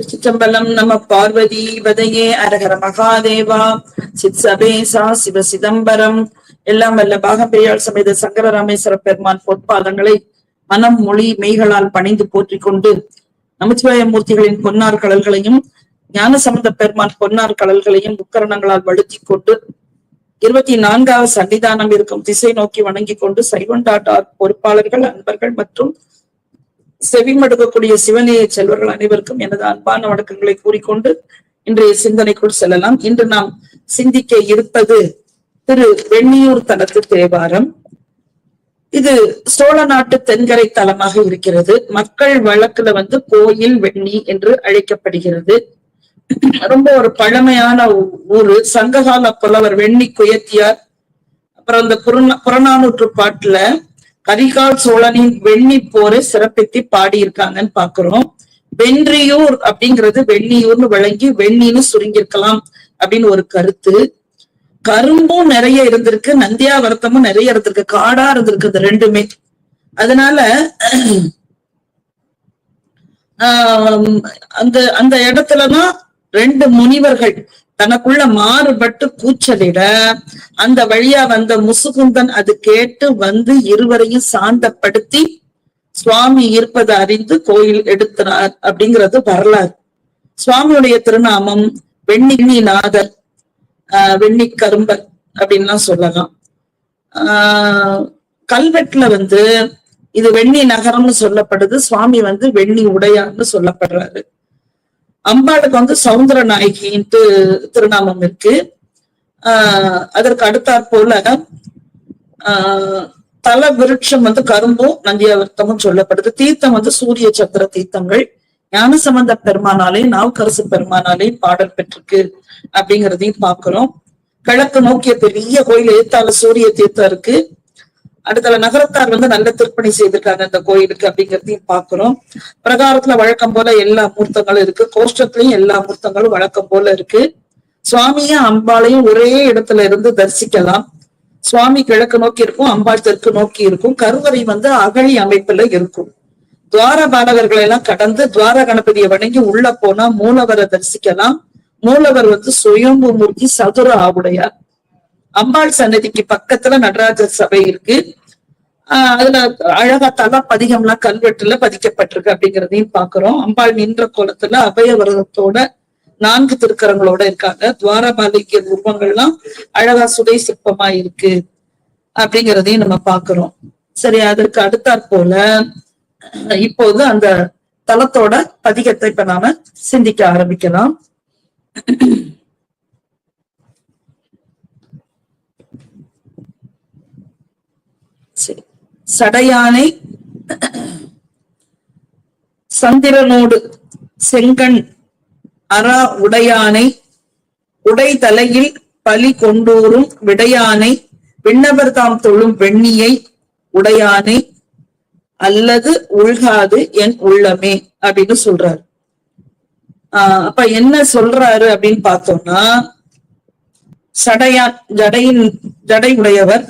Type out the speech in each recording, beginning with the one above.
திருச்சிற்றம்பலம் நம பார்வதி வதையே அரகர மகாதேவா. சித் சபேசா சிவ சிதம்பரம். எல்லாம் வல்ல பாகம்பெரியாள் சமேத சங்கர ராமேஸ்வர பெருமான் பொற்பாதங்களை மனம் மொழி மெய்களால் பணிந்து போற்றிக் கொண்டு நமச்சிவாய மூர்த்திகளின் பொன்னார் கடல்களையும் ஞான சம்பந்த பெருமான் பொன்னார் கடல்களையும் உக்கரணங்களால் வழுத்தி கொண்டு இருபத்தி நான்காவது சன்னிதானம் இருக்கும் திசை நோக்கி வணங்கிக் கொண்டு சைவண்டாட்டார் பொறுப்பாளர்கள் அன்பர்கள் மற்றும் செவிமடுக்கக்கூடிய சிவநேய செல்வர்கள் அனைவருக்கும் எனது அன்பான வணக்கங்களை கூறிக்கொண்டு இன்றைய சிந்தனைக்குள் செல்லலாம். இன்று நாம் சிந்திக்க இருப்பது திரு வெண்ணியூர் தலத்து தேவாரம். இது சோழ நாட்டு தென்கரை தலமாக இருக்கிறது. மக்கள் வழக்குல வந்து கோயில் வெண்ணி என்று அழைக்கப்படுகிறது. ரொம்ப ஒரு பழமையான ஊரு. சங்ககால புலவர் வெண்ணி குயத்தியார் அப்புறம் அந்த புறநா புறநானூற்று பாட்டுல கரிகால் சோழனின் வெண்ணி போரை சிறப்பித்து பாடியிருக்காங்கன்னு பாக்குறோம். வென்றியூர் அப்படிங்கிறது வெண்ணியூர்னு வழங்கி வெண்ணின்னு சுருங்கியிருக்கலாம் அப்படின்னு ஒரு கருத்து. கரும்பும் நிறைய இருந்திருக்கு நந்தியாவரத்தமும் நிறைய இருந்திருக்கு காடா இருந்திருக்கு இந்த ரெண்டுமே. அதனால ஆஹ் அந்த அந்த இடத்துலதான் ரெண்டு முனிவர்கள் தனக்குள்ள மாறுபட்டு கூச்சலிட அந்த வழியா வந்த முசுகுந்தன் அது கேட்டு வந்து இருவரையும் சாந்தப்படுத்தி சுவாமி இருப்பதை அறிந்து கோயில் எடுத்தினார் அப்படிங்கிறது வரலாறு. சுவாமியுடைய திருநாமம் வெண்ணிநாதர் ஆஹ் வெண்ணி கரும்பர் அப்படின்லாம் சொல்லலாம். ஆஹ் கல்வெட்டுல வந்து இது வெண்ணி நகரம்னு சொல்லப்படுது சுவாமி வந்து வெண்ணி உடையார்னு சொல்லப்படுறாரு. அம்பாளுக்கு வந்து சவுந்தர நாயகின்ட்டு திருநாமம் இருக்கு. ஆஹ் அதற்கு அடுத்தாற் போல ஆஹ் தல விருட்சம் வந்து கரும்பும் நந்தியாவர்த்தமும் சொல்லப்படுது. தீர்த்தம் வந்து சூரிய சக்கர தீர்த்தங்கள். ஞானசம்பந்த பெருமானாலே நாவுக்கரசு பெருமானாலே பாடல் பெற்றிருக்கு அப்படிங்கிறதையும் பார்க்கிறோம். கிழக்கு நோக்கிய பெரிய கோயில் ஏத்தால சூரிய தீர்த்தம் இருக்கு. அடுத்தல நகரத்தார் வந்து நல்ல திருப்பணி செய்திருக்காங்க இந்த கோயிலுக்கு அப்படிங்கிறதையும் பாக்குறோம் பிரகாரத்துல வழக்கம் போல எல்லா மூர்த்தங்களும் இருக்கு. கோஷ்டத்திலயும் எல்லா மூர்த்தங்களும் வழக்கம் போல இருக்கு. சுவாமியும் அம்பாலையும் ஒரே இடத்துல இருந்து தரிசிக்கலாம். சுவாமி கிழக்கு நோக்கி இருக்கும் அம்பாள் தெற்கு நோக்கி இருக்கும். கருவறை வந்து அகழி அமைப்புல இருக்கும். துவார பாலகர்களை எல்லாம் கடந்து துவார கணபதியை வணங்கி உள்ள போனா மூலவரை தரிசிக்கலாம். மூலவர் வந்து சுயம்பு மூர்த்தி சதுர ஆவுடையார். அம்பாள் சன்னதிக்கு பக்கத்துல நடராஜர் சபை இருக்கு. ஆஹ் அதுல அழகா தலா பதிகம்லாம் கல்வெட்டுல பதிக்கப்பட்டிருக்கு அப்படிங்கிறதையும் பாக்குறோம். அம்பாள் நின்ற கோலத்துல அபயவரதத்தோட நான்கு திருக்கரங்களோட இருக்காங்க. துவாரபாலிக்க உருவங்கள்லாம் அழகா சுதை சிற்பமா இருக்கு அப்படிங்கிறதையும் நம்ம பாக்குறோம். சரி அதற்கு அடுத்தாற் போல இப்போது அந்த தலத்தோட பதிகத்தை இப்ப நாம சிந்திக்க ஆரம்பிக்கலாம். சடையானை சந்திரனோடு செங்கண் அரா உடையானை உடை தலையில் பலி கொண்டூரும் விடையானை விண்ணவர் தாம் தொழும் வெண்ணியை உடையானை அல்லது உள்காது என் உள்ளமே அப்படின்னு சொல்றாரு. ஆஹ் அப்ப என்ன சொல்றாரு அப்படின்னு பார்த்தோம்னா சடையான் ஜடையின் ஜடை உடையவர்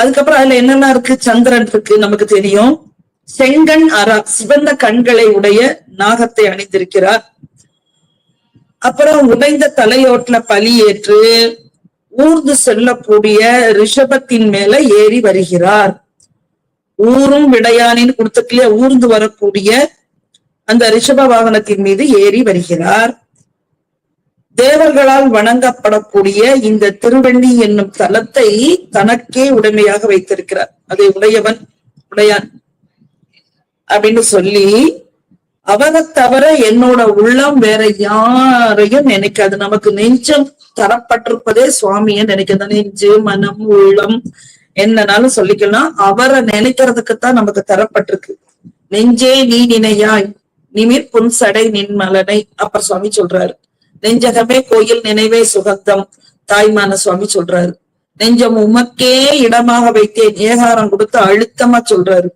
அதுக்கப்புறம் அதுல என்னெல்லாம் இருக்கு? சந்திரன் இருக்கு நமக்கு தெரியும். செங்கண் அரா சிவந்த கண்களை உடைய நாகத்தை அணிந்திருக்கிறார். அப்புறம் உடைந்த தலையோட்டுல பலி ஏற்று ஊர்ந்து செல்லக்கூடிய ரிஷபத்தின் மேல ஏறி வருகிறார். ஊரும் விடையானின்னு கொடுத்துக்கலையே ஊர்ந்து வரக்கூடிய அந்த ரிஷப வாகனத்தின் மீது ஏறி வருகிறார். தேவர்களால் வணங்கப்படக்கூடிய இந்த திருவள்ளி என்னும் தலத்தை தனக்கே உடைமையாக வைத்திருக்கிறார். அதை உடையவன் உடையான் அப்படின்னு சொல்லி அவரை தவிர என்னோட உள்ளம் வேற யாரையும் நினைக்காது. நமக்கு நெஞ்சம் தரப்பட்டிருப்பதே சுவாமிய நினைக்கிறது நெஞ்சு மனம் உள்ளம் என்னனாலும் சொல்லிக்கலாம். அவரை நினைக்கிறதுக்குத்தான் நமக்கு தரப்பட்டிருக்கு. நெஞ்சே நீ நினையாய் நிமிர் புன்சடை நின் நின்மலனை அப்பர் சுவாமி சொல்றாரு. நெஞ்சகமே கோயில் நினைவே சுகந்தம். தாய்மான சுவாமி சொல்றாரு. நெஞ்சம் உமக்கே இடமாக வைத்தேன். ஏகாரம் கொடுத்து அழுத்தமா சொல்றாரு.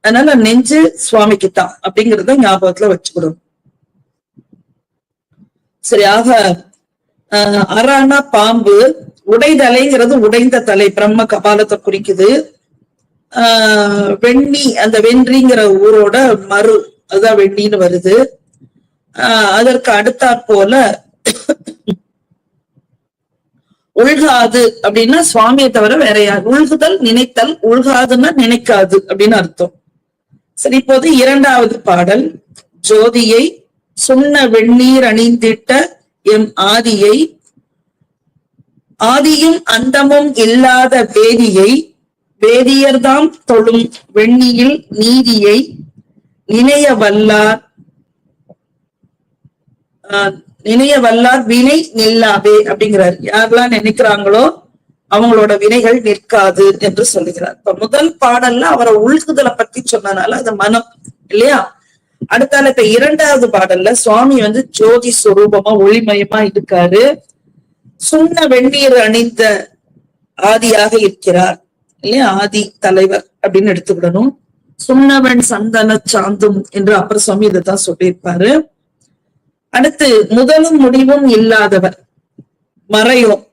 அதனால நெஞ்சு சுவாமிக்கு தான் அப்படிங்கறத ஞாபகத்துல வச்சுக்கணும். சரி ஆக ஆஹ் அரானா பாம்பு உடைதலைங்கிறது உடைந்த தலை. பிரம்ம கபாலத்தை குறிக்குது. ஆஹ் வெண்ணி அந்த வென்றிங்கிற ஊரோட மறு அதுதான் வெண்ணின்னு வருது. அதற்கு அடுத்தாற் போல உள்காது அப்படின்னா சுவாமியை தவிர வேற யார்? உள்குதல் நினைத்தல் உள்காதுன்னா நினைக்காது அப்படின்னு அர்த்தம். சரி இப்போது இரண்டாவது பாடல். ஜோதியை சுண்ண வெண்ணீர் அணிந்திட்ட எம் ஆதியை ஆதியும் அந்தமும் இல்லாத வேதியை வேதியர்தாம் தொழும் வெண்ணியில் நீதியை நினைய வல்லார் நினைய வல்லார் வினை நில்லாதே அப்படிங்கிறார். யாரெல்லாம் நினைக்கிறாங்களோ அவங்களோட வினைகள் நிற்காது என்று சொல்லுகிறார். இப்ப முதல் பாடல்ல அவரை உழுகுதலை பத்தி சொன்னனால அது மனம் இல்லையா? அடுத்தால இப்ப இரண்டாவது பாடல்ல சுவாமி வந்து ஜோதி சுரூபமா ஒளிமயமா இருக்காரு. சுண்ண வெந்நீர் அணிந்த ஆதியாக இருக்கிறார் இல்லையா? ஆதி தலைவர் அப்படின்னு எடுத்துக்கிடணும். சுண்ணவன் சந்தன சாந்தும் என்று அப்பர் சுவாமி இதைத்தான் சொல்லியிருப்பாரு. அடுத்து முதலும் முடிவும் இல்லாதவர். மறையோன்.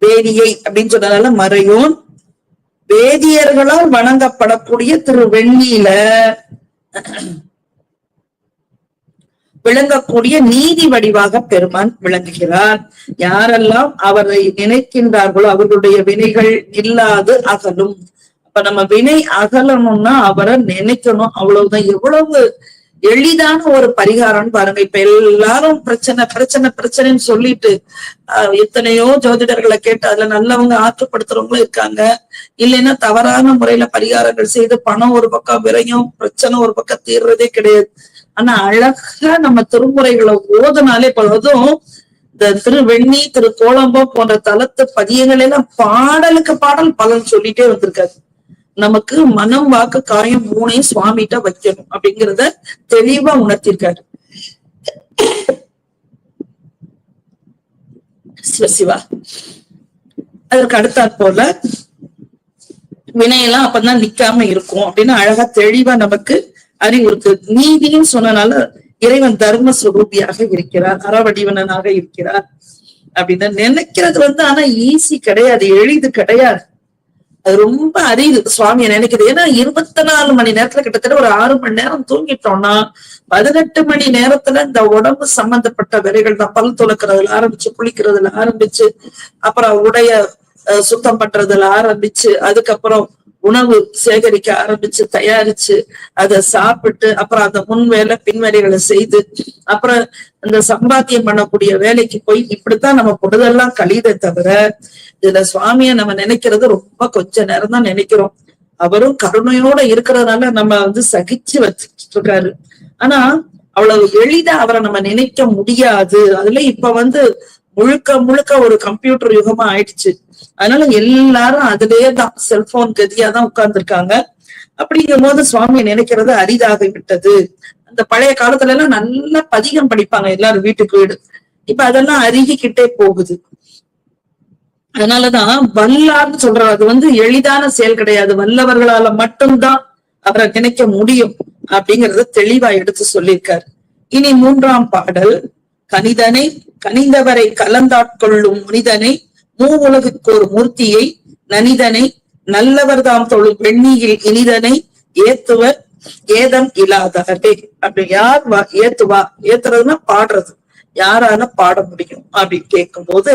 வேதியை அப்படின்னு சொன்னதால மறையோன். வேதியர்களால் வணங்கப்படக்கூடிய திரு வெள்ளியில விளங்கக்கூடிய நீதி வடிவாக பெருமான் விளங்குகிறார். யாரெல்லாம் அவரை நினைக்கின்றார்களோ அவர்களுடைய வினைகள் இல்லாது அகலும். அப்ப நம்ம வினை அகலணும்னா அவரை நினைக்கணும். அவ்வளவுதான். எவ்வளவு எளிதான ஒரு பரிகாரம் பாருங்க. இப்ப எல்லாரும் பிரச்சனை பிரச்சனை பிரச்சனைன்னு சொல்லிட்டு ஆஹ் எத்தனையோ ஜோதிடர்களை கேட்டு அதுல நல்லவங்க ஆற்றுப்படுத்துறவங்களும் இருக்காங்க. இல்லைன்னா தவறான முறையில பரிகாரங்கள் செய்து பணம் ஒரு பக்கம் விரையும் பிரச்சனை ஒரு பக்கம் தீர்றதே கிடையாது. ஆனா அழகா நம்ம திருமுறைகளை ஓதுனாலே பொழுதும் இந்த திருவெண்ணி திரு கோலம்பம் போன்ற தலத்து பதியங்கள் எல்லாம் பாடலுக்கு பாடல் பலன் சொல்லிட்டே வந்திருக்காரு. நமக்கு மனம் வாக்கு காயம் மூணையும் சுவாமிகிட்ட வைக்கணும் அப்படிங்கிறத தெளிவா உணர்த்திருக்காரு. சிவா அதற்கு அடுத்தாற் போல வினையெல்லாம் அப்பதான் நிக்காம இருக்கும் அப்படின்னு அழகா தெளிவா நமக்கு அறிவுறுத்து. நீதியும் சொன்னனால இறைவன் தர்ம சுரூபியாக இருக்கிறார் அறவடிவனனாக இருக்கிறார் அப்படின்னு நினைக்கிறது வந்து ஆனா ஈஸி கிடையாது எளிது கிடையாது. ரொம்ப அறியுது சுவாமியை நினைக்குது? ஏன்னா இருபத்தி நாலு மணி நேரத்துல கிட்டத்தட்ட ஒரு ஆறு மணி நேரம் தூங்கிட்டோம்னா பதினெட்டு மணி நேரத்துல இந்த உடம்பு சம்பந்தப்பட்ட வேலைகள் தான் பல் துளக்குறதுல ஆரம்பிச்சு குளிக்கிறதுல ஆரம்பிச்சு அப்புறம் உடைய சுத்தம் பண்றதுல ஆரம்பிச்சு அதுக்கப்புறம் உணவு சேகரிக்க ஆரம்பிச்சு தயாரிச்சு அதை சாப்பிட்டு அப்புறம் அந்த முன் வேலை பின் வேலைகளை செய்து அப்புறம் இந்த சம்பாத்தியம் பண்ணக்கூடிய வேலைக்கு போய் இப்படித்தான் நம்ம பொழுதெல்லாம் கழியதை தவிர இதுல சுவாமியை நம்ம நினைக்கிறது ரொம்ப கொஞ்ச நேரம் தான் நினைக்கிறோம். அவரும் கருணையோட இருக்கிறதுனால நம்ம வந்து சகிச்சு வச்சுட்டு இருக்காரு. ஆனா அவ்வளவு எளிதா அவரை நம்ம நினைக்க முடியாது. அதுல இப்ப வந்து முழுக்க முழுக்க ஒரு கம்ப்யூட்டர் யுகமா ஆயிடுச்சு. அதனால எல்லாரும் அதுலயே தான் செல்போன் கதியா தான் உட்கார்ந்துருக்காங்க. அப்படிங்கும் போது சுவாமியை நினைக்கிறது அரிதாகி விட்டது. அந்த பழைய காலத்துல எல்லாம் நல்லா பதிகம் படிப்பாங்க எல்லாரும் வீட்டுக்கு வீடு. இப்ப அதெல்லாம் அருகிக்கிட்டே போகுது. அதனாலதான் வல்லார்னு சொல்றாரு அது வந்து எளிதான செயல் கிடையாது. வல்லவர்களால மட்டும்தான் அவரை நினைக்க முடியும். அப்படிங்கறத தெளிவா எடுத்து சொல்லியிருக்காரு. இனி மூன்றாம் பாடல். கனிதனை கனிந்தவரை கலந்தாட்கொள்ளும் முனிதனை மூ உலகுக்கு ஒரு மூர்த்தியை நனிதனை நல்லவர்தாம் தொழும் வெண்ணியில் இனிதனை ஏத்துவர் ஏதம் இல்லாதவரே. அப்படி யார் வா ஏத்துவா ஏத்துறதுன்னா பாடுறது. யாரால பாட முடியும்? அப்படின்னு கேட்கும்போது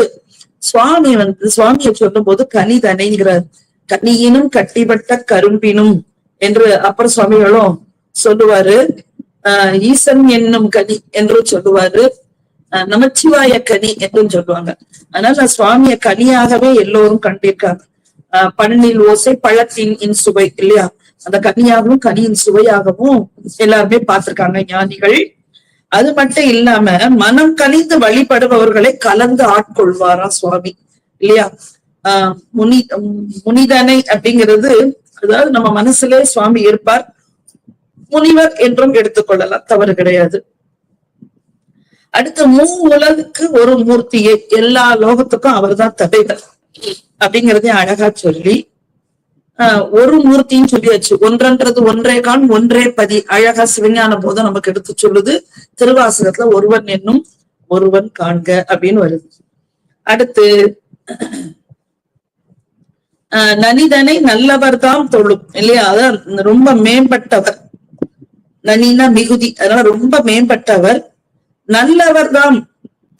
சுவாமி வந்து சுவாமியை சொல்லும் போது கனிதனைங்கிறார் கனியினும் கட்டிப்பட்ட கரும்பினும் என்று அப்புறம் சுவாமிகளும் சொல்லுவாரு. ஆஹ் ஈசன் என்னும் கனி என்றும் சொல்லுவாரு. நமச்சிவாய கனி என்றும் சொல்லுவாங்க. அதனால சுவாமிய கனியாகவே எல்லோரும் கண்டிருக்காங்க. ஆஹ் பண்ணில் ஓசை பழத்தின் இன் சுவை இல்லையா? அந்த கனியாகவும் கனியின் சுவையாகவும் எல்லாருமே பார்த்திருக்காங்க ஞானிகள். அது மட்டும் இல்லாம மனம் கனிந்து வழிபடுபவர்களை கலந்து ஆட்கொள்வாரா சுவாமி இல்லையா? ஆஹ் முனி முனிதனை அப்படிங்கிறது அதாவது நம்ம மனசுல சுவாமி இருப்பார். முனிவர் என்றும் எடுத்துக்கொள்ளலாம் தவறு கிடையாது. அடுத்து மூ உலகுக்கு ஒரு மூர்த்தியை. எல்லா லோகத்துக்கும் அவர்தான் தலைவர் அப்படிங்கறதே அழகா சொல்லி ஆஹ் ஒரு மூர்த்தின்னு சொல்லியாச்சு. ஒன்றன்றது ஒன்றே கான் ஒன்றே பதி. அழகா சிவஞான போதும் நமக்கு எடுத்து சொல்லுது. திருவாசகத்துல ஒருவன் என்னும் ஒருவன் காண்க அப்படின்னு வருது. அடுத்து ஆஹ் நனிதனை நல்லவர் தான் தொழும். இல்லையா? அதான் ரொம்ப மேம்பட்டவர். நனினா மிகுதி. அதனால ரொம்ப மேம்பட்டவர். நல்லவர் தான்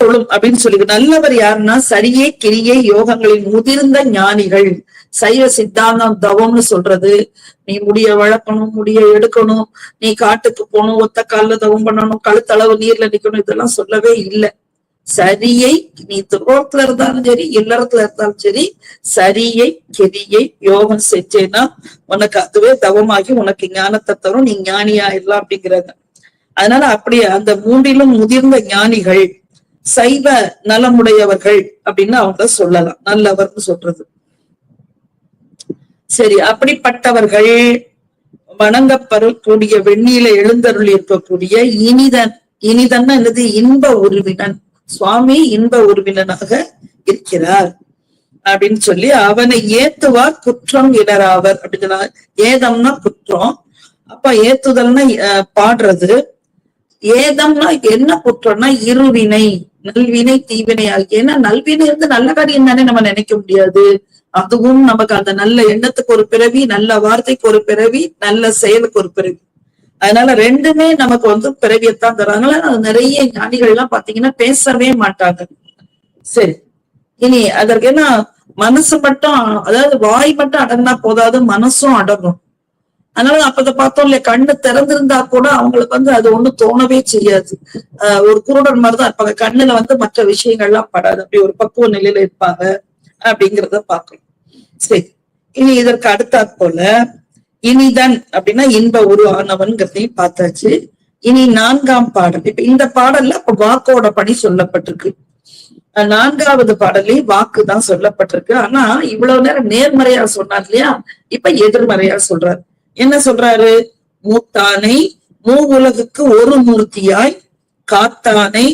தொழும் அப்படின்னு சொல்லி நல்லவர் யாருன்னா சரியே கிரியை யோகங்களின் முதிர்ந்த ஞானிகள். சைவ சித்தாந்தம் தவம்னு சொல்றது. நீ முடிய வளர்க்கணும் முடிய எடுக்கணும் நீ காட்டுக்கு போகணும் ஒத்த கால்ல தவம் பண்ணணும் கழுத்தளவு நீர்ல நிக்கணும் இதெல்லாம் சொல்லவே இல்லை. சரியை நீ துரோகத்துல இருந்தாலும் சரி இல்லறத்துல இருந்தாலும் சரி சரியை கெரியை யோகம் செஞ்சேன்னா உனக்கு அதுவே தவமாகி உனக்கு ஞானத்தை தரும். நீ ஞானியா இல்ல அப்படிங்கிறாங்க. அதனால அப்படியே அந்த மூன்றிலும் முதிர்ந்த ஞானிகள் சைவ நலமுடையவர்கள் அப்படின்னு அவங்க சொல்லலாம். நல்லவர்னு சொல்றது. சரி அப்படிப்பட்டவர்கள் வணங்கப்படக்கூடிய வெண்ணில எழுந்தருள் இருக்கக்கூடிய இனிதன் இனிதன் என்னது? இன்ப உருவினன். சுவாமி இன்ப உருவினனாக இருக்கிறார் அப்படின்னு சொல்லி அவனை ஏத்துவார் குற்றம் இடராவர் அப்படின்னா ஏதம்னா குற்றம். அப்ப ஏத்துதல்னா அஹ், பாடுறது. ஏதம்னா என்ன குற்றம்னா இருவினை நல்வினை தீவினை ஆகிய ஏன்னா நல்வினை இருந்து நல்ல காரியம் தானே நம்ம நினைக்க முடியாது. அதுவும் நமக்கு அந்த நல்ல எண்ணத்துக்கு ஒரு பிறவி நல்ல வார்த்தைக்கு ஒரு பிறவி நல்ல செயலுக்கு ஒரு பிறவி. அதனால ரெண்டுமே நமக்கு வந்து பிறவியத்தான் தராங்க நிறைய ஞானிகள் எல்லாம் பாத்தீங்கன்னா பேசவே மாட்டாங்க. சரி. இனி அதற்கு என்ன? மனசு மட்டும் அதாவது வாய் மட்டும் அடங்கினா போதாது மனசும் அடங்கும். அதனால அப்பத பார்த்தோம் இல்லையா கண்ணு திறந்திருந்தா கூட அவங்களுக்கு வந்து அது ஒண்ணும் தோணவே செய்யாது. ஆஹ் ஒரு குருடன் மாதிரிதான் இருப்பாங்க. கண்ணுல வந்து மற்ற விஷயங்கள்லாம் படாது. அப்படி ஒரு பக்குவ நிலையில இருப்பாங்க அப்படிங்கிறத பாக்கணும் சரி. இனி இதற்கு அடுத்தாற் போல இனிதன் அப்படின்னா இன்ப உரு ஆனவன்கிறதையும் பார்த்தாச்சு. இனி நான்காம் பாடல். இப்ப இந்த பாடல்ல அப்ப வாக்கோட பணி சொல்லப்பட்டிருக்கு. நான்காவது பாடலே வாக்கு தான் சொல்லப்பட்டிருக்கு. ஆனா இவ்வளவு நேரம் நேர்மறையா சொன்னார் இல்லையா? இப்ப எதிர்மறையா சொல்றாரு. என்ன சொல்றாரு? மூத்தானை மூ உலகுக்கு ஒரு மூர்த்தியாய் காத்தானை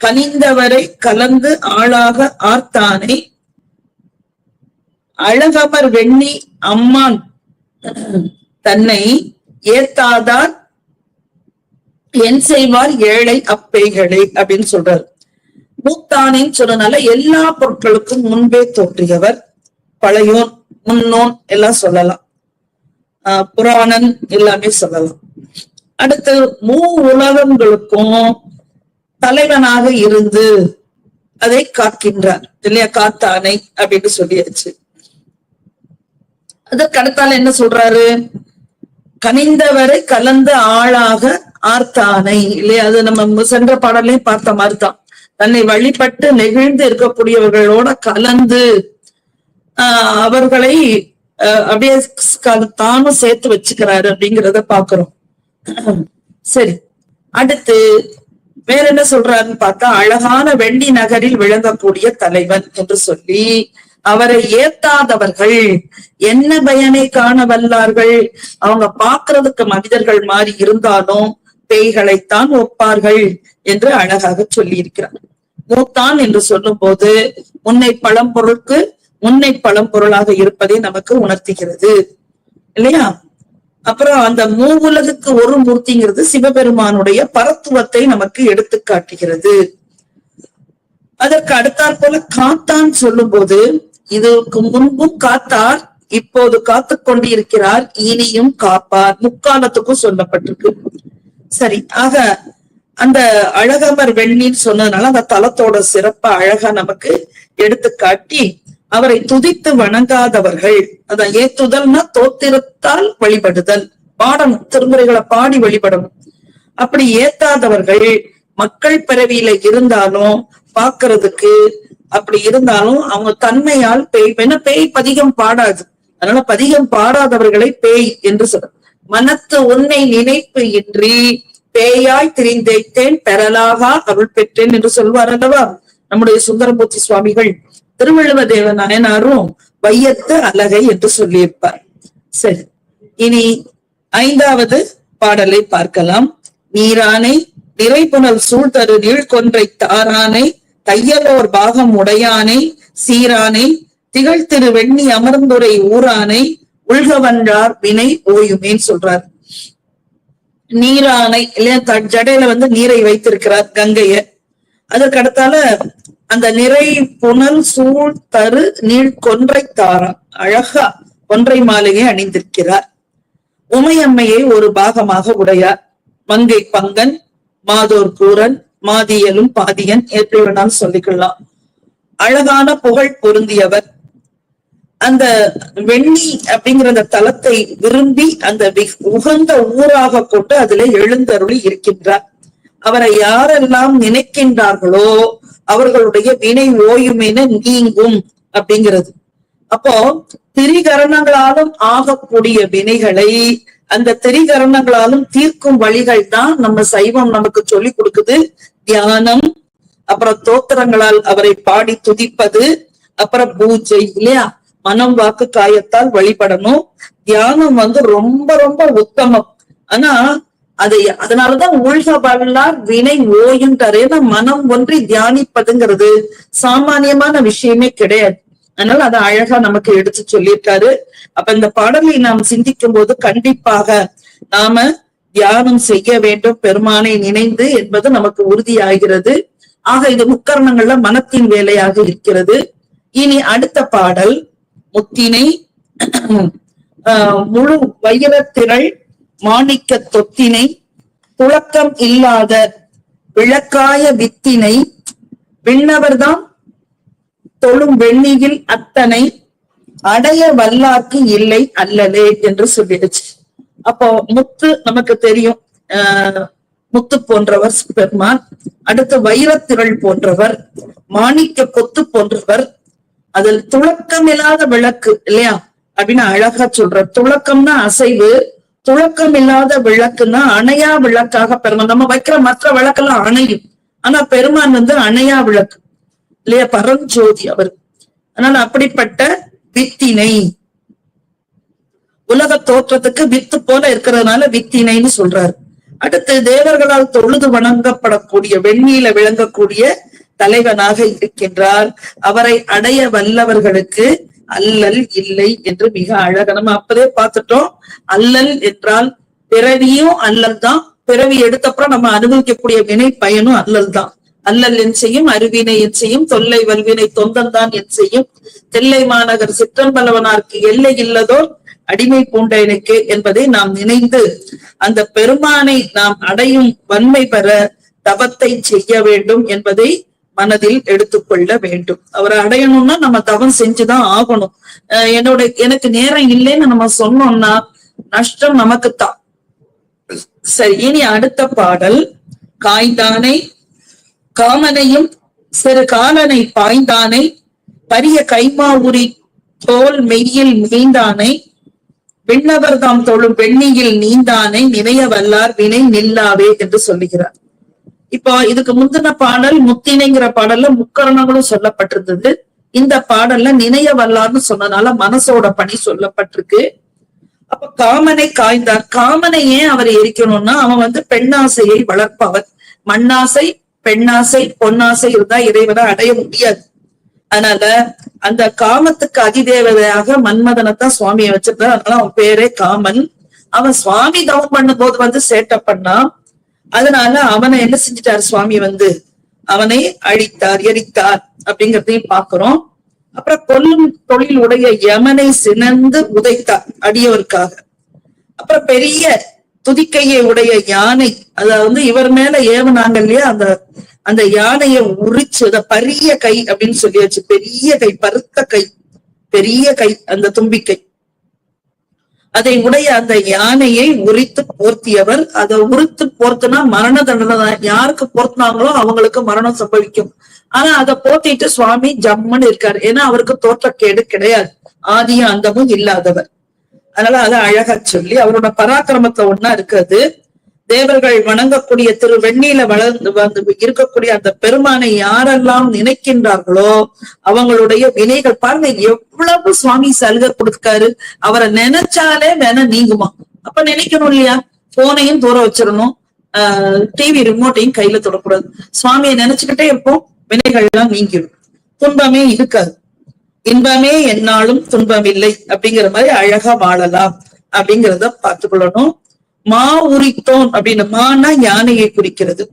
கனிந்தவரை கலந்து ஆளாக ஆர்த்தானை அழகமர் வெண்ணி அம்மான் தன்னை ஏத்தாதார் என் செய்வார் ஏழை அப்பைகளை அப்படின்னு சொல்றாரு. மூத்தானின்னு சொன்னனால எல்லா பொருட்களுக்கும் முன்பே தோற்றியவர் பழையோன் முன்னோன் எல்லாம் சொல்லலாம். புராணன் எல்லாமே சொல்லலாம். அடுத்து மூ உலகங்களுக்கும் தலைவனாக இருந்து அதை காக்கின்றார். இல்லையா? காத்தானை அப்படின்னு சொல்லியாச்சு. அதற்கு என்ன சொல்றாரு? கனிந்தவரை கலந்த ஆளாக ஆர்த்தானை. இல்லையா? அது நம்ம சென்ற பாடலையும் பார்த்த மாதிரிதான். தன்னை வழிபட்டு நெகிழ்ந்து இருக்கக்கூடியவர்களோட கலந்து ஆஹ் அவர்களை அப்படியே தானும் சேர்த்து வச்சுக்கிறாரு அப்படிங்கிறத பாக்குறோம். சரி. அடுத்து வேற என்ன சொல்றாருன்னு பார்த்தா அழகான வெள்ளி நகரில் விளங்கக்கூடிய தலைவன் என்று சொல்லி அவரை ஏத்தாதவர்கள் என்ன பயனை காண வல்லார்கள்? அவங்க பாக்குறதுக்கு மனிதர்கள் மாதிரி இருந்தாலும் பேய்களைத்தான் ஒப்பார்கள் என்று அழகாக சொல்லி இருக்கிறார் மூத்தான் என்று சொல்லும் போது முன்னை பழம்பொருளுக்கு முன்னை பழம்பொருளாக இருப்பதை நமக்கு உணர்த்துகிறது. இல்லையா? அப்புறம் அந்த மூவுலகுக்கு ஒரு மூர்த்திங்கிறது சிவபெருமானுடைய பரத்துவத்தை நமக்கு எடுத்து காட்டுகிறது. அதற்கு அடுத்தாற் போல காத்தான் சொல்லும் போது இதுக்கு முன்பும் காத்தார் இப்போது காத்து கொண்டு இருக்கிறார் இனியும் காப்பார். முக்காலத்துக்கும் சொல்லப்பட்டிருக்கு. சரி ஆக அந்த அழகமர் வெண்ணின்னு சொன்னதுனால அந்த தலத்தோட சிறப்ப அழகா நமக்கு எடுத்து காட்டி அவரை துதித்து வணங்காதவர்கள். அதான் ஏத்துதல்னா தோத்திரத்தால் வழிபடுதல். பாடணும் திருமுறைகளை பாடி வழிபடணும். அப்படி ஏத்தாதவர்கள் மக்கள் பிறவியில இருந்தாலும் பாக்குறதுக்கு அப்படி இருந்தாலும் அவங்க தன்மையால் பேய் ஏன்னா பேய் பதிகம் பாடாது. அதனால பதிகம் பாடாதவர்களை பேய் என்று சொல்ற மனத்து உன்னை நினைப்பு இன்றி பேயாய் திரிந்தேத்தேன் பெறலாகா அருள் பெற்றேன் என்று சொல்வார் அல்லவா? நம்முடைய சுந்தரமூர்த்தி சுவாமிகள். திருவள்ளுவ தேவ நாயனாரும் வையத்து அழகை என்று சொல்லியிருப்பார். சரி இனி ஐந்தாவது பாடலை பார்க்கலாம். நீரானை நிறைப்புணல் சூழ்தரு நீழ்கொன்றை தாரானை தையலோர் பாகம் உடையானை சீரானை திகழ் திரு வெண்ணி அமர்ந்துரை ஊரானை உள்கவன்றார் வினை ஓயுமேன்னு சொல்றார். நீரானை இல்லையா ஜடையில வந்து நீரை வைத்திருக்கிறார் கங்கைய. அதற்கு அடுத்தால அந்த நிறை புனல் சூழ் தரு நீள் கொன்றை தாரா அழகா ஒன்றை மாலையை அணிந்திருக்கிறார். உமையம்மையை ஒரு பாகமாக உடையார். மங்கை பங்கன் மாதோர் பூரன் மாதியலும் பாதியன் எப்படி வேணாலும் சொல்லிக்கலாம் அழகான புகழ் பொருந்தியவர். அந்த வெண்ணி அப்படிங்கிற அந்த தலத்தை விரும்பி அந்த உகந்த ஊராக கொண்டு அதுல எழுந்தருளி இருக்கின்றார். அவரை யாரெல்லாம் நினைக்கின்றார்களோ அவர்களுடைய வினை ஓயுமென நீங்கும் அப்படிங்கிறது. அப்போ திரிகரணங்களாலும் ஆகக்கூடிய வினைகளை அந்த திரிகரணங்களாலும் தீர்க்கும் வழிகள் தான் நம்ம சைவம் நமக்கு சொல்லி கொடுக்குது. தியானம் அப்புறம் தோத்திரங்களால் அவரை பாடி துதிப்பது அப்புறம் பூஜை இல்லையா? மனம் வாக்கு காயத்தால் வழிபடணும். தியானம் வந்து ரொம்ப ரொம்ப உத்தமம். ஆனா அதை அதனாலதான் உள்க வல்லார் வினை ஓயுன்றாரு ஏன்னா மனம் ஒன்றி தியானிப்பதுங்கிறது சாமானியமான விஷயமே கிடையாது. அதனால அதை அழகா நமக்கு எடுத்து சொல்லியிருக்காரு. அப்ப இந்த பாடலை நாம் சிந்திக்கும் போது கண்டிப்பாக நாம தியானம் செய்ய வேண்டும் பெருமானை நினைந்து என்பது நமக்கு உறுதியாகிறது. ஆக இது முக்கரணங்கள்ல மனத்தின் வேலையாக இருக்கிறது. இனி அடுத்த பாடல் முத்தினை ஆஹ் முழு வைரத்திரள் மாணிக்க தொத்தினை துளக்கம் இல்லாத விளக்காய வித்தினை விண்ணவர்தாம் தொழும் வெள்ளியில் அத்தனை அடைய வல்லார்க்கு இல்லை அல்லலே என்று சொல்லிடுச்சு. அப்போ முத்து நமக்கு தெரியும் ஆஹ் முத்து போன்றவர் பெருமான் அடுத்து வைரத்திரள் போன்றவர் மாணிக்க கொத்து போன்றவர் அதில் துளக்கமில்லாத விளக்கு இல்லையா? அப்படின்னு அழகா சொல்ற துளக்கம்னா அசைவு துளக்கம் இல்லாத விளக்குன்னா அணையா விளக்காக பெருமான் நம்ம வைக்கிற மற்ற விளக்கெல்லாம் அணையும். ஆனா பெருமான் வந்து அணையா விளக்கு. இல்லையா? பரஞ்சோதி அவர். அதனால அப்படிப்பட்ட வித்தினை. உலக தோற்றத்துக்கு வித்து போல இருக்கிறதுனால வித்தினைன்னு சொல்றாரு. அடுத்து தேவர்களால் தொழுது வணங்கப்படக்கூடிய வெண்ணில விளங்கக்கூடிய தலைவனாக இருக்கின்றார். அவரை அடைய வல்லவர்களுக்கு அல்லல் இல்லை என்று மிக அழகா நம்ம அப்பதே பார்த்துட்டோம். அல்லல் என்றால் பிறவியும் அல்லல் தான். பிறவி எடுத்தப்புறம் நம்ம அனுபவிக்கக்கூடிய வினை பயனும் அல்லல் தான். அல்லல் என் செய்யும் அருவினை என் செய்யும் தொல்லை வல்வினை தொந்தந்தான் என் செய்யும். தெல்லை மாநகர் சிற்றம்பலவனார்க்கு எல்லை இல்லதோர் அடிமை பூண்டனுக்கு என்பதை நாம் நினைந்து அந்த பெருமானை நாம் அடையும் வன்மை பெற தவத்தை செய்ய வேண்டும் என்பதை மனதில் எடுத்துக்கொள்ள வேண்டும். அவரை அடையணும்னா நம்ம தவம் செஞ்சுதான் ஆகணும். என்னோட எனக்கு நேரம் இல்லைன்னு நம்ம சொன்னோம்னா நஷ்டம் நமக்குத்தான். சரி இனி அடுத்த பாடல். காய்ந்தானை காமனையும் சிறு காலனை பாய்ந்தானை பரிய கைமாவுரி தோல் மெய்யில் மீந்தானை விண்ணவர் தாம் தொழும் வெண்ணியில் நீந்தானை நினைய வல்லார் வினை நில்லாவே என்று சொல்லுகிறார். இப்போ இதுக்கு முந்தின பாடல் முத்தினைங்கிற பாடல்ல முக்கரணங்களும் சொல்லப்பட்டிருந்தது. இந்த பாடல்ல நினைய வல்லார்னு சொன்னனால மனசோட பணி சொல்லப்பட்டிருக்கு. அப்ப காமனை காய்ந்தார். காமனை ஏன் அவர் எரிக்கணும்னா அவன் வந்து பெண்ணாசையை வளர்ப்பவன். மண்ணாசை பெண்ணாசை பொன்னாசை இருந்தா இறைவனை அடைய முடியாது. அதனால அந்த காமத்துக்கு அதிதேவதையாக மன்மதனைத்தான் சுவாமியை வச்சிருந்தார். அதனால அவன் பேரே காமன். அவன் சுவாமி தவம் பண்ணும் போது வந்து சேட்டை பண்ணான். அதனால அவனை என்ன செஞ்சிட்டார் சுவாமி வந்து? அவனை அழித்தார் எரித்தார் அப்படிங்கறதையும் பாக்குறோம் அப்புறம் கொல்லும் தொழில் உடைய யமனை சினந்து உதைத்தார் அடியவருக்காக. அப்புறம் பெரிய துதிக்கையை உடைய யானை அதாவது இவர் மேல ஏவனாங்க இல்லையா? அந்த அந்த யானையை உரிச்சு அத பரிய கை அப்படின்னு சொல்லியாச்சு பெரிய கை பருத்த கை பெரிய கை அந்த தும்பிக்கை. அதை உடைய அந்த யானையை உரித்து போர்த்தியவர். அதை உரித்து போர்த்துனா மரண தண்டனை தான். யாருக்கு போர்த்தினாங்களோ அவங்களுக்கு மரணம் சம்பவிக்கும். ஆனா அதை போத்திட்டு சுவாமி ஜம்முன்னு இருக்காரு. ஏன்னா அவருக்கு தோற்றக்கேடு கிடையாது. ஆதிய அந்தமும் இல்லாதவர். அதனால அதை அழகா சொல்லி அவரோட பராக்கிரமத்துல ஒண்ணா இருக்கிறது. தேவர்கள் வணங்கக்கூடிய திரு வெண்ணில வளர்ந்து வந்து இருக்கக்கூடிய அந்த பெருமானை யாரெல்லாம் நினைக்கின்றார்களோ அவங்களுடைய வினைகள் பாருங்க எவ்வளவு சுவாமி சலுகை கொடுக்காரு அவரை நினைச்சாலே வேணா நீங்குமா? அப்ப நினைக்கணும் இல்லையா? போனையும் தூர வச்சிடணும். ஆஹ் டிவி ரிமோட்டையும் கையில தொடக்கூடாது. சுவாமியை நினைச்சுக்கிட்டே இருப்போம் வினைகள் எல்லாம் நீங்கிடும். துன்பமே இருக்காது. இன்பமே என்னாலும் துன்பம் இல்லை அப்படிங்கிற மாதிரி அழகா வாழலாம் அப்படிங்கிறத பார்த்துக்கொள்ளணும். மா உரித்தோன் அப்படின்னு மானா யானையை குறிக்கிறது.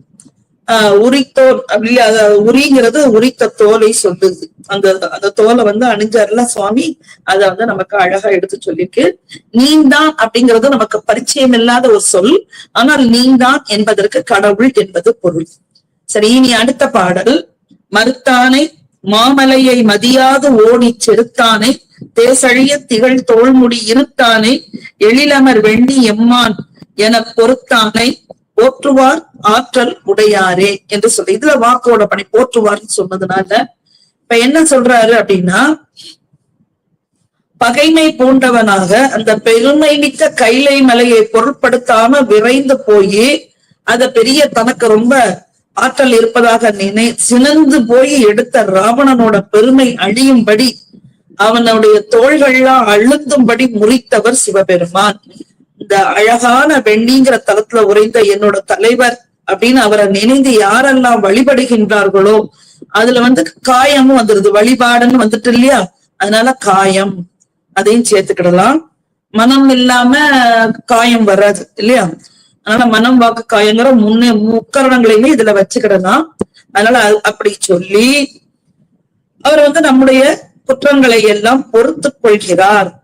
ஆஹ் உரித்தோன் அப்படி உரிங்கிறது உரித்த தோலை சொல்லுது. அந்த அந்த தோலை வந்து அணிஞ்சார்ல சுவாமி? அத வந்து நமக்கு அழகா எடுத்து சொல்லிருக்கு நீந்தான் அப்படிங்கிறது நமக்கு பரிச்சயம் இல்லாத ஒரு சொல். ஆனால் நீந்தான் என்பதற்கு கடவுள் என்பது பொருள். சரி இனி அடுத்த பாடல். மறுத்தானை மாமலையை மதியாது ஓடிச் செருத்தானை தேசழிய திகழ் தோல்முடி இருத்தானை எழிலமர் வெண்ணி எம்மான் என பொறுத்தானை போற்றுவார் ஆற்றல் உடையாரே என்று சொல்லி இதுல வாக்கோட பணி போற்றுவார்னு சொன்னதுனால இப்ப என்ன சொல்றாரு அப்படின்னா பகைமை பூண்டவனாக அந்த பெருமை மிக்க கைலை மலையை பொருட்படுத்தாம விரைந்து போய் அத பெரிய தனக்கு ரொம்ப ஆற்றல் இருப்பதாக நினை சினந்து போய் எடுத்த ராவணனோட பெருமை அழியும்படி அவனுடைய தோள்கள்லாம் அழுந்தும்படி முறித்தவர் சிவபெருமான். இந்த அழகான வெண்ணிங்கிற தளத்துல உரைந்த என்னோட தலைவர் அப்படின்னு அவரை நினைந்து யாரெல்லாம் வழிபடுகின்றார்களோ அதுல வந்து காயமும் வந்துருது. வழிபாடுன்னு வந்துட்டு இல்லையா? அதனால காயம். அதையும் சேர்த்துக்கிடலாம். மனம் இல்லாம காயம் வராது இல்லையா? அதனால மனம் வாக்கு காயங்கிற முன்னே முக்கரணங்களையுமே இதுல வச்சுக்கிடலாம். அதனால அப்படி சொல்லி அவர் வந்து நம்முடைய குற்றங்களை எல்லாம் பொறுத்து கொள்கிறார்.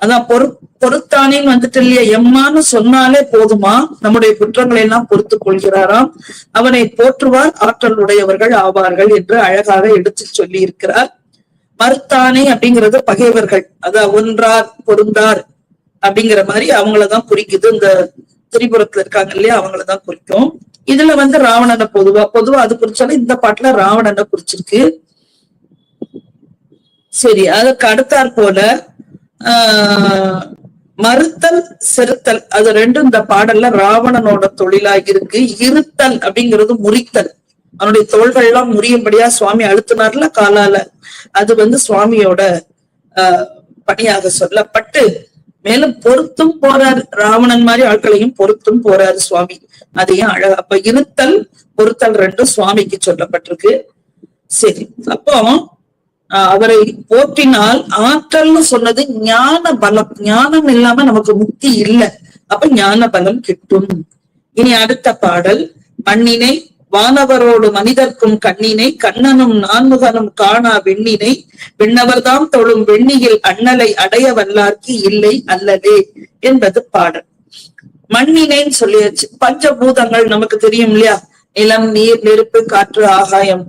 அதான் பொறு பொறுத்தானேன்னு வந்துட்டு இல்லையா? எம்மான்னு சொன்னாலே போதுமா? நம்முடைய குற்றங்களை எல்லாம் பொறுத்துக் கொள்கிறாராம். அவனை போற்றுவார் ஆற்றல் உடையவர்கள் ஆவார்கள் என்று அழகாக எடுத்து சொல்லி இருக்கிறார் மறுத்தானே அப்படிங்கிறது பகைவர்கள். அதான் ஒன்றார் பொருந்தார் அப்படிங்கிற மாதிரி அவங்களதான் குறிக்குது. இந்த திரிபுரத்துல இருக்காங்க இல்லையா? அவங்களதான் குறிக்கும். இதுல வந்து ராவணனை பொதுவா பொதுவா அது குறிச்சாலும் இந்த பாட்டுல ராவணனை குறிச்சிருக்கு. சரி அதுக்கு அடுத்தாற் போல மறுத்தல் செருத்தல் அது ரெண்டும் இந்த பாடல்ல ராவணனோட தொழிலா இருக்கு இருத்தல் அப்படிங்கிறது முறித்தல். அவனுடைய தோள்கள் எல்லாம் முறியும்படியா சுவாமி அழுத்தினார்ல காலால. அது வந்து சுவாமியோட ஆஹ் பணியாக சொல்லப்பட்டு மேலும் பொருத்தும் போறாரு ராவணன் மாதிரி ஆட்களையும் பொருத்தும் போறாரு சுவாமி. அதையும் அழகா அப்ப இருத்தல் பொருத்தல் ரெண்டும் சுவாமிக்கு சொல்லப்பட்டிருக்கு. சரி அப்போ அவரை போற்றினால் ஆற்றல்னு சொன்னது ஞான பலம். ஞானம் இல்லாம நமக்கு முக்தி இல்லை. அப்ப ஞான பலம் கிட்டும். இனி அடுத்த பாடல். மண்ணினை வானவரோடு மனிதர்க்கும் கண்ணினை கண்ணனும் நான்முகனும் காணா வெண்ணினை விண்ணவர்தாம் தொழும் வெண்ணியில் அண்ணலை அடைய வல்லார்க்கு இல்லை அல்லலே என்பது பாடல். மண்ணினைன்னு சொல்லியாச்சு. பஞ்சபூதங்கள் நமக்கு தெரியும் இல்லையா? நிலம் நீர் நெருப்பு காற்று ஆகாயம்.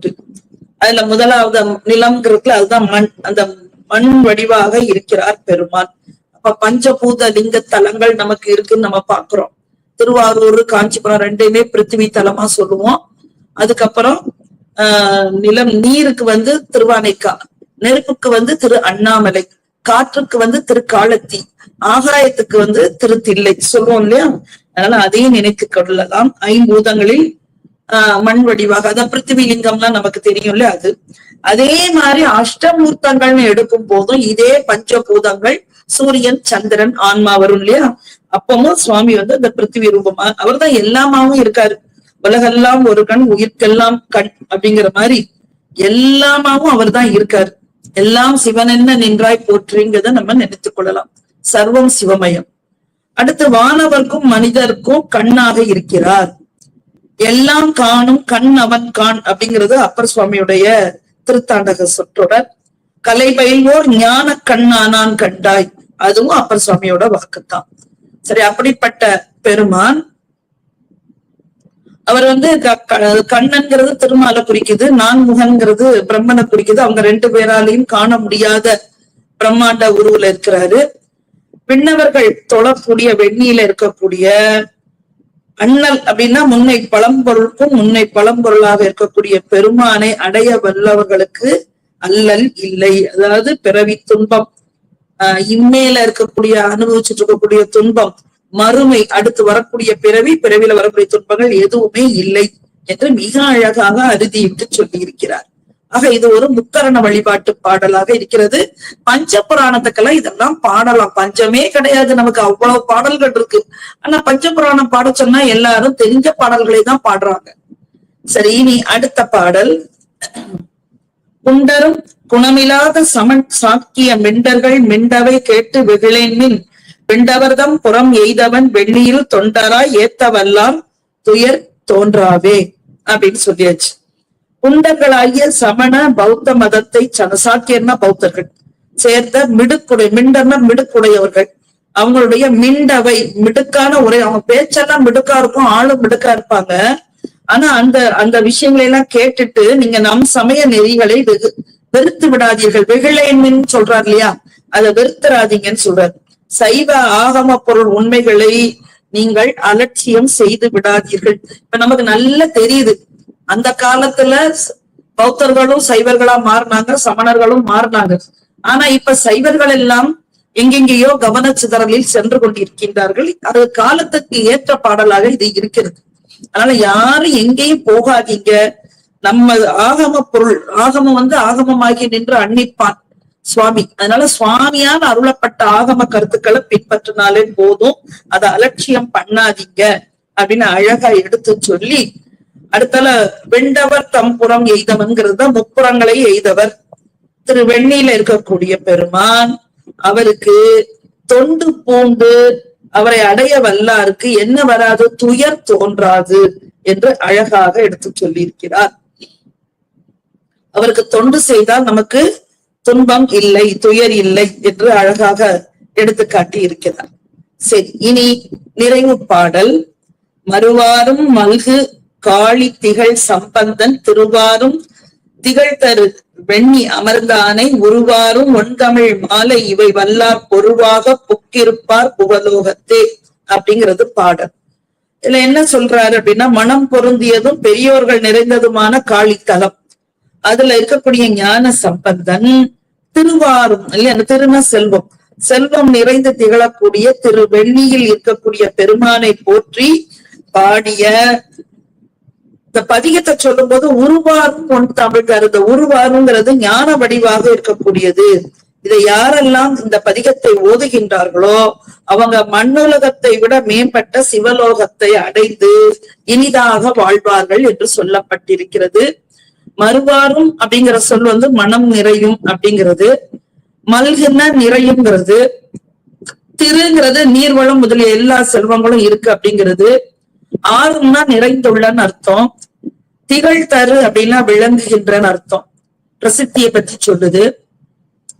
அதுல முதலாவது நிலம் இருக்குல்ல அதுதான் மண். அந்த மண் வடிவாக இருக்கிறார் பெருமான். அப்ப பஞ்சபூத லிங்க தலங்கள் நமக்கு இருக்குன்னு நம்ம பாக்குறோம். திருவாரூர் காஞ்சிபுரம் ரெண்டையுமே பிருத்திவி தலமா சொல்லுவோம். அதுக்கப்புறம் ஆஹ் நிலம் நீருக்கு வந்து திருவானைக்கா நெருப்புக்கு வந்து திரு அண்ணாமலை காற்றுக்கு வந்து திரு காலத்தி ஆகாயத்துக்கு வந்து திரு தில்லை சொல்லுவோம் இல்லையா? அதனால அதையும் நினைத்து கொள்ளலாம். ஐம்பூதங்களில் மண் வடிவாக அதான் பிருத்திவி லிங்கம்லாம் நமக்கு தெரியும்ல அது. அதே மாதிரி அஷ்டமூர்த்தங்கள்னு எடுக்கும் போதும் இதே பஞ்சபூதங்கள் சூரியன் சந்திரன் ஆன்மா வரும் இல்லையா? அப்பவும் சுவாமி வந்து அந்த பிருத்திவி ரூபமா அவர் தான் எல்லாமாவும் இருக்காரு. உலகெல்லாம் ஒரு கண் உயிர்க்கெல்லாம் கண் அப்படிங்கிற மாதிரி எல்லாமாவும் அவர்தான் இருக்காரு. எல்லாம் சிவன் என்ன நின்றாய் போற்றுங்கிறத நம்ம நினைத்துக் கொள்ளலாம். சர்வம் சிவமயம். அடுத்து வானவர்க்கும் மனிதருக்கும் கண்ணாக இருக்கிறார். எல்லாம் காணும் கண் அவன் கான் அப்படிங்கிறது அப்பர் சுவாமியுடைய திருத்தாண்டக சொற்றொடர். கலை பயில்வோர் ஞான கண்ணானான் கண்டாய். அதுவும் அப்பர் சுவாமியோட வாக்குத்தான். சரி அப்படிப்பட்ட பெருமான். அவர் வந்து க- கண்ணன்கிறது திருமாலை குறிக்குது நான் முகன்கிறது பிரம்மனை குறிக்குது. அவங்க ரெண்டு பேராலையும் காண முடியாத பிரம்மாண்ட உருவுல இருக்கிறாரு. விண்ணவர்கள் தொழக்கூடிய வெண்ணியில இருக்கக்கூடிய அண்ணல் அப்படின்னா முன்னை பழம்பொருளுக்கும் முன்னை பழம்பொருளாக இருக்கக்கூடிய பெருமானை அடைய வல்லவர்களுக்கு அல்லல் இல்லை. அதாவது பிறவி துன்பம் ஆஹ் இம்மையில இருக்கக்கூடிய அனுபவிச்சுட்டு இருக்கக்கூடிய துன்பம் மறுமை அடுத்து வரக்கூடிய பிறவி பிறவில வரக்கூடிய துன்பங்கள் எதுவுமே இல்லை என்று மிக அழகாக அறுதியிட்டு சொல்லி இருக்கிறார் ஆக இது ஒரு முக்கரண வழிபாட்டு பாடலாக இருக்கிறது. பஞ்ச புராணத்துக்கெல்லாம் இதெல்லாம் பாடலாம். பஞ்சமே கிடையாது. நமக்கு அவ்வளவு பாடல்கள் இருக்கு. ஆனா பஞ்ச புராணம் பாட சொன்னா எல்லாரும் தெரிஞ்ச பாடல்களை தான் பாடுறாங்க. சரி இனி அடுத்த பாடல். குண்டரும் குணமில்லாத சமன் சாக்கிய மெண்டர்கள் மெண்டவை கேட்டு வெகுளேன்மின் வெண்டவர்தம் புறம் எய்தவன் வெள்ளியில் தொண்டராய் ஏத்தவல்லாம் துயர் தோன்றாவே அப்படின்னு சொல்லியாச்சு. குண்டர்களாகிய சமண பௌத்த மதத்தை சனசாக்கியர்னா பௌத்தர்கள். சேர்ந்த மிடுக்குடை மிண்டர்னா மிடுக்குடையவர்கள். அவங்களுடைய மிண்டவை மிடுக்கான உரை அவங்க பேச்செல்லாம் மிடுக்கா இருக்கும் ஆளும் மிடுக்கா இருப்பாங்க. ஆனா அந்த அந்த விஷயங்களை எல்லாம் கேட்டுட்டு நீங்க நம் சமய நெறிகளை வெகு வெறுத்து விடாதீர்கள். வெகுளேன்னு சொல்றார் இல்லையா? அதை வெறுத்துறாதீங்கன்னு சொல்றாரு. சைவ ஆகம பொருள் உண்மைகளை நீங்கள் அலட்சியம் செய்து விடாதீர்கள். இப்ப நமக்கு நல்லா தெரியுது. அந்த காலத்துல பௌத்தர்களும் சைவர்களா மாறினாங்க சமணர்களும் மாறினாங்க. ஆனா இப்ப சைவர்கள் எல்லாம் எங்கெங்கேயோ கவனச்சிதறலில் சென்று கொண்டிருக்கின்றார்கள். அது காலத்துக்கு ஏற்ற பாடலாக இது இருக்கிறது. அதனால யாரும் எங்கேயும் போகாதீங்க. நம்ம ஆகம பொருள் ஆகமம் வந்து ஆகமமாகி நின்று அன்னிப்பான் சுவாமி. அதனால சுவாமியால் அருளப்பட்ட ஆகம கருத்துக்களை பின்பற்றினாலே போதும். அதை அலட்சியம் பண்ணாதீங்க அப்படின்னு அழகா எடுத்து சொல்லி அடுத்தால வெண்டவர் தம்புறம் எய்தவன்கிறது தான் முப்புறங்களை எய்தவர். திரு வெண்ணில இருக்கக்கூடிய பெருமான் அவருக்கு தொண்டு பூண்டு அவரை அடைய வல்லாருக்கு என்ன வராது? துயர் தோன்றாது என்று அழகாக எடுத்து சொல்லியிருக்கிறார். அவருக்கு தொண்டு செய்தால் நமக்கு துன்பம் இல்லை துயர் இல்லை என்று அழகாக எடுத்து காட்டி இருக்கிறார் சரி இனி நிறைவு பாடல். மறுவாரும் மல்கு காளி திகழ் சம்பந்தன் திருவாரும் திகழ் தரு வெண்ணி அமர்ந்தானை உருவாரும் ஒன்தமிழ் மாலை இவை வல்லார் பொருவாக புக்கிருப்பார் புகலோகத்தே அப்படிங்கிறது பாடல். இதுல என்ன சொல்றாரு அப்படின்னா மனம் பொருந்தியதும் பெரியோர்கள் நிறைந்ததுமான காளித்தலம். அதுல இருக்கக்கூடிய ஞான சம்பந்தன் திருவாரும் இல்லையா அந்த திரும செல்வம். செல்வம் நிறைந்து திகழக்கூடிய திரு வெள்ளியில் இருக்கக்கூடிய பெருமானை போற்றி பாடிய இந்த பதிகத்தை சொல்லும் போது உருவாரும் ஒன் தமிழ்கார் இந்த உருவாருங்கிறது ஞான வடிவாக இருக்கக்கூடியது. இதை யாரெல்லாம் இந்த பதிகத்தை ஓதுகின்றார்களோ அவங்க மண்ணுலகத்தை விட மேம்பட்ட சிவலோகத்தை அடைந்து இனிதாக வாழ்வார்கள் என்று சொல்லப்பட்டிருக்கிறது. மறுவாரும் அப்படிங்கிற சொல் வந்து மனம் நிறையும் அப்படிங்கிறது. மல்குன நிறையுங்கிறது. திருங்கிறது நீர்வளம் முதலிய எல்லா செல்வங்களும் இருக்கு அப்படிங்கிறது. ஆறும்னா நிறைந்துள்ளன்னு அர்த்தம். திகழ் தரு அப்படின்னா விளங்குகின்றன்னு அர்த்தம். பிரசித்தியை பற்றி சொல்லுது.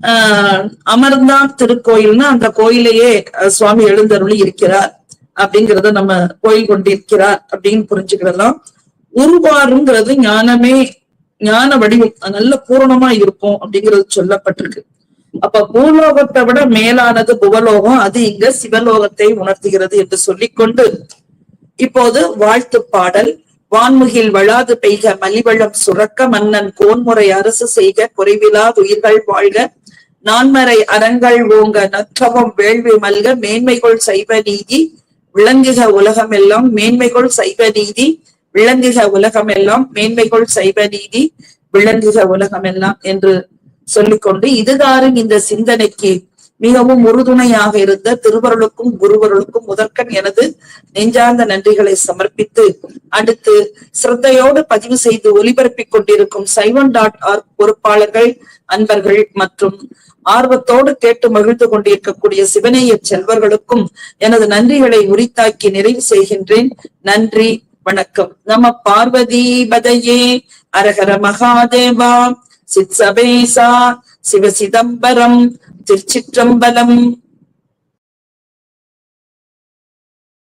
ஆஹ் அமர்ந்தான் திருக்கோயில்னா அந்த கோயிலையே சுவாமி எழுந்தருளி இருக்கிறார் அப்படிங்கிறத நம்ம கோயில் கொண்டிருக்கிறார் அப்படின்னு புரிஞ்சுக்கிடலாம். உருவாருங்கிறது ஞானமே ஞான வடிவம். நல்ல பூரணமா இருக்கும் அப்படிங்கிறது சொல்லப்பட்டிருக்கு. அப்ப பூலோகத்தை விட மேலானது புவலோகம் அது இங்க சிவலோகத்தை உணர்த்துகிறது என்று சொல்லிக்கொண்டு இப்போது வாழ்த்து பாடல் வான்முகில் வளாது பெய்க மலிவளம் சுரக்க மன்னன் கோன்முறை அரசு செய்க குறைவிலாது உயிர்கள் வாழ்க. நான்மறை அறங்கள் ஓங்க நற்றவம் வேள்வி மல்க மேன்மைகள் சைவ நீதி. விளங்குக உலகமெல்லாம் மேன்மைகள் சைவ நீதி. விளங்குக உலகமெல்லாம் மேன்மைகள் சைவ நீதி. விளங்குக உலகமெல்லாம் என்று சொல்லிக்கொண்டு இதுதாரும் இந்த சிந்தனைக்கு மிகவும் உறுதுணையாக இருந்த திருவருளுக்கும் குருவருளுக்கும் முதற்கண் எனது நெஞ்சார்ந்த நன்றிகளை சமர்ப்பித்து அடுத்து சிரத்தையோடு பதிவு செய்து ஒலிபரப்பிக் கொண்டிருக்கும் சைவன் டாட் ஆர்க் பொறுப்பாளர்கள் அன்பர்கள் மற்றும் ஆர்வத்தோடு கேட்டு மகிழ்ந்து கொண்டிருக்கக்கூடிய சிவனேய செல்வர்களுக்கும் எனது நன்றிகளை உரித்தாக்கி நிறைவு செய்கின்றேன். நன்றி வணக்கம். நம பார்வதி பதையே அரஹர மகாதேவா சித் சபேசா சிவ சிதம்பரம் திருச்சிற்றம்பலம்.